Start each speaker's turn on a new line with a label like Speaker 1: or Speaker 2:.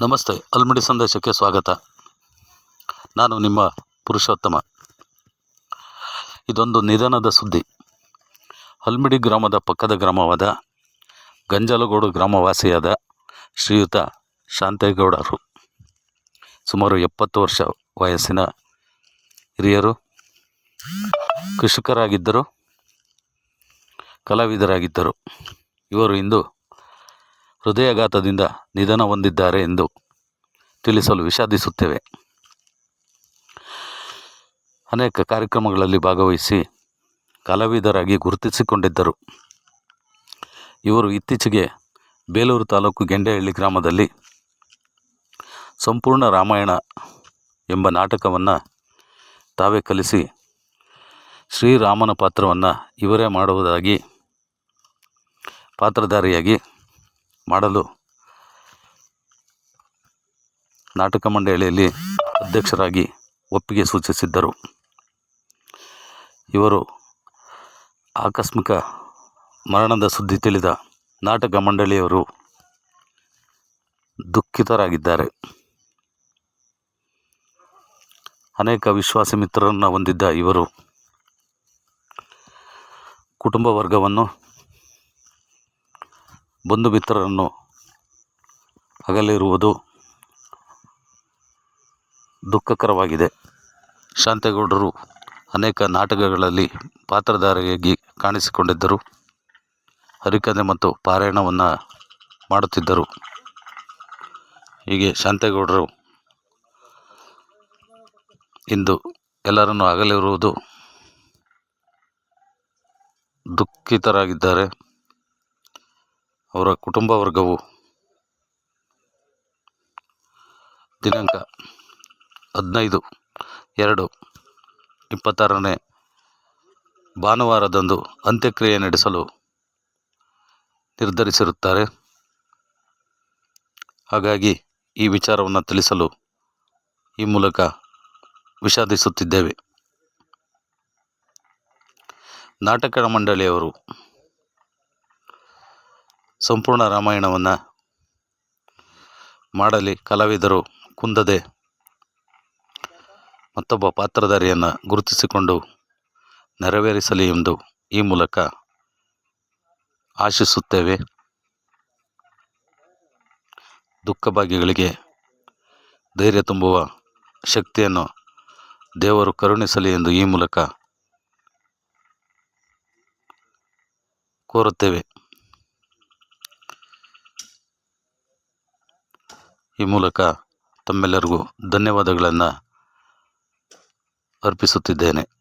Speaker 1: ನಮಸ್ತೆ, ಅಲ್ಮಿಡಿ ಸಂದೇಶಕ್ಕೆ ಸ್ವಾಗತ. ನಾನು ನಿಮ್ಮ ಪುರುಷೋತ್ತಮ. ಇದೊಂದು ನಿಧನದ ಸುದ್ದಿ. ಹಲ್ಮಿಡಿ ಗ್ರಾಮದ ಪಕ್ಕದ ಗ್ರಾಮವಾದ ಗಂಜಲಗೋಡು ಗ್ರಾಮವಾಸಿಯಾದ ಶ್ರೀಯುತ ಶಾಂತೇಗೌಡರು. ಸುಮಾರು ಎಪ್ಪತ್ತು ವರ್ಷ ವಯಸ್ಸಿನ ಹಿರಿಯರು, ಕೃಷಿಕರಾಗಿದ್ದರು, ಕಲಾವಿದರಾಗಿದ್ದರು. ಇವರು ಇಂದು ಹೃದಯಾಘಾತದಿಂದ ನಿಧನ ಹೊಂದಿದ್ದಾರೆ ಎಂದು ತಿಳಿಸಲು ವಿಷಾದಿಸುತ್ತೇವೆ. ಅನೇಕ ಕಾರ್ಯಕ್ರಮಗಳಲ್ಲಿ ಭಾಗವಹಿಸಿ ಕಲಾವಿದರಾಗಿ ಗುರುತಿಸಿಕೊಂಡಿದ್ದರು. ಇವರು ಇತ್ತೀಚೆಗೆ ಬೇಲೂರು ತಾಲೂಕು ಗೆಂಡೆಹಳ್ಳಿ ಗ್ರಾಮದಲ್ಲಿ ಸಂಪೂರ್ಣ ರಾಮಾಯಣ ಎಂಬ ನಾಟಕವನ್ನು ತಾವೇ ಕಲಿಸಿ ಶ್ರೀರಾಮನ ಪಾತ್ರವನ್ನು ಇವರೇ ಮಾಡುವುದಾಗಿ ಪಾತ್ರಧಾರಿಯಾಗಿ ಮಾಡಲು ನಾಟಕ ಮಂಡಳಿಯಲ್ಲಿ ಅಧ್ಯಕ್ಷರಾಗಿ ಒಪ್ಪಿಗೆ ಸೂಚಿಸಿದ್ದರು. ಇವರು ಆಕಸ್ಮಿಕ ಮರಣದ ಸುದ್ದಿ ತಿಳಿದ ನಾಟಕ ಮಂಡಳಿಯವರು ದುಃಖಿತರಾಗಿದ್ದಾರೆ. ಅನೇಕ ವಿಶ್ವಾಸ ಮಿತ್ರರನ್ನು ಹೊಂದಿದ್ದ ಇವರು ಕುಟುಂಬ ವರ್ಗವನ್ನು ಬಂಧು ಮಿತ್ರರನ್ನು ಅಗಲಿರುವುದು ದುಃಖಕರವಾಗಿದೆ. ಶಾಂತೇಗೌಡರು ಅನೇಕ ನಾಟಕಗಳಲ್ಲಿ ಪಾತ್ರಧಾರಿಯಾಗಿ ಕಾಣಿಸಿಕೊಂಡಿದ್ದರು. ಹರಿಕಥೆ ಮತ್ತು ಪಾರಾಯಣವನ್ನು ಮಾಡುತ್ತಿದ್ದರು. ಹೀಗೆ ಶಾಂತೇಗೌಡರು ಇಂದು ಎಲ್ಲರನ್ನು ಅಗಲಿರುವುದು ದುಃಖಿತರಾಗಿದ್ದಾರೆ. ಅವರ ಕುಟುಂಬ ವರ್ಗವು. ದಿನಾಂಕ ಹದಿನೈದು ಎರಡು ಇಪ್ಪತ್ತಾರನೇ ಭಾನುವಾರದಂದು ಅಂತ್ಯಕ್ರಿಯೆ ನಡೆಸಲು ನಿರ್ಧರಿಸಿರುತ್ತಾರೆ. ಹಾಗಾಗಿ ಈ ವಿಚಾರವನ್ನು ತಿಳಿಸಲು ಈ ಮೂಲಕ ವಿಷಾದಿಸುತ್ತಿದ್ದೇವೆ. ನಾಟಕ ಮಂಡಳಿಯವರು ಸಂಪೂರ್ಣ ರಾಮಾಯಣವನ್ನು ಮಾಡಲಿ ಕಲಾವಿದರು ಕುಂದದೆ. ಮತ್ತೊಬ್ಬ ಪಾತ್ರಧಾರಿಯನ್ನು ಗುರುತಿಸಿಕೊಂಡು ನೆರವೇರಿಸಲಿ ಎಂದು ಈ ಮೂಲಕ ಆಶಿಸುತ್ತೇವೆ. ದುಃಖ ಭಾಗ್ಯಗಳಿಗೆ ಧೈರ್ಯ ತುಂಬುವ ಶಕ್ತಿಯನ್ನು ದೇವರು ಕರುಣಿಸಲಿ ಎಂದು ಈ ಮೂಲಕ ಕೋರುತ್ತೇವೆ. ಈ ಮೂಲಕ ತಮ್ಮೆಲ್ಲರಿಗೂ ಧನ್ಯವಾದಗಳನ್ನು ಅರ್ಪಿಸುತ್ತಿದ್ದೇನೆ.